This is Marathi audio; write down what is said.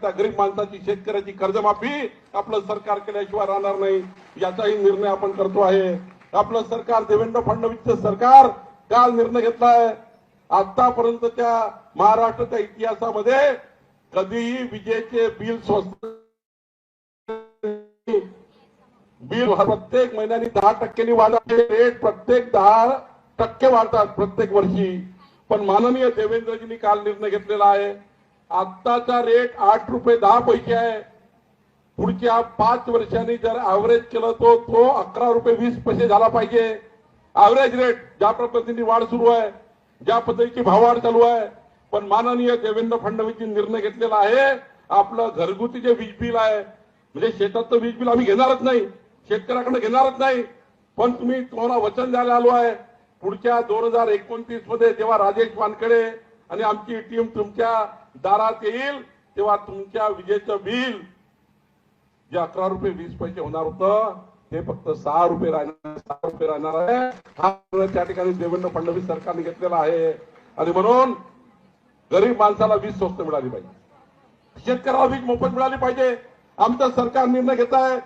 त्या गरीब माणसाची शेतकऱ्याची कर्जमाफी आपलं सरकार केल्याशिवाय राहणार नाही याचाही निर्णय आपण करतो आहे. आपलं सरकार देवेंद्र फडणवीसचं सरकार काल निर्णय घेतलाय. आतापर्यंत त्या महाराष्ट्राच्या इतिहासामध्ये कधीही विजेचे बिल स्वस्त बिल प्रत्येक महिन्याने दहा टक्क्यांनी वाढते. रेट प्रत्येक दहा टक्के वाढतात प्रत्येक वर्षी. पण माननीय देवेंद्रजींनी काल निर्णय घेतलेला आहे. आत्ताचा रेट आठ रुपये दहा पैसे आहे. पुढच्या पाच वर्षांनी जर ऍव्हरेज केलं तो तो अकरा रुपये वीस पैसे झाला पाहिजे. ऍव्हरेज रेट ज्या पद्धतीने वाढ सुरू आहे ज्या पद्धतीची भाववाढ चालू आहे. पण माननीय देवेंद्र फडणवीसनी निर्णय घेतलेला आहे. आपलं घरगुती जे वीज बिल आहे म्हणजे शेतातलं वीज बिल आम्ही घेणारच नाही शेतकऱ्याकडे घेणारच नाही. पण तुम्ही तुम्हाला वचन द्यायला आलो आहे. पुढच्या दोन हजार एकोणतीसमध्ये जेव्हा राजेश वानकडे आणि आमची टीम तुमच्या दारात येईल तेव्हा तुमच्या विजेचं बिल जे अकरा रुपये वीस पैसे होणार होतं ते फक्त सहा रुपये राहणार सहा रुपये राहणार आहे. हा त्या ठिकाणी देवेंद्र फडणवीस सरकारने घेतलेला आहे. आणि म्हणून गरीब माणसाला वीज स्वस्त मिळाली पाहिजे. शेतकऱ्याला वीज मोफत मिळाली पाहिजे. आमचं सरकार निर्णय घेत आहे.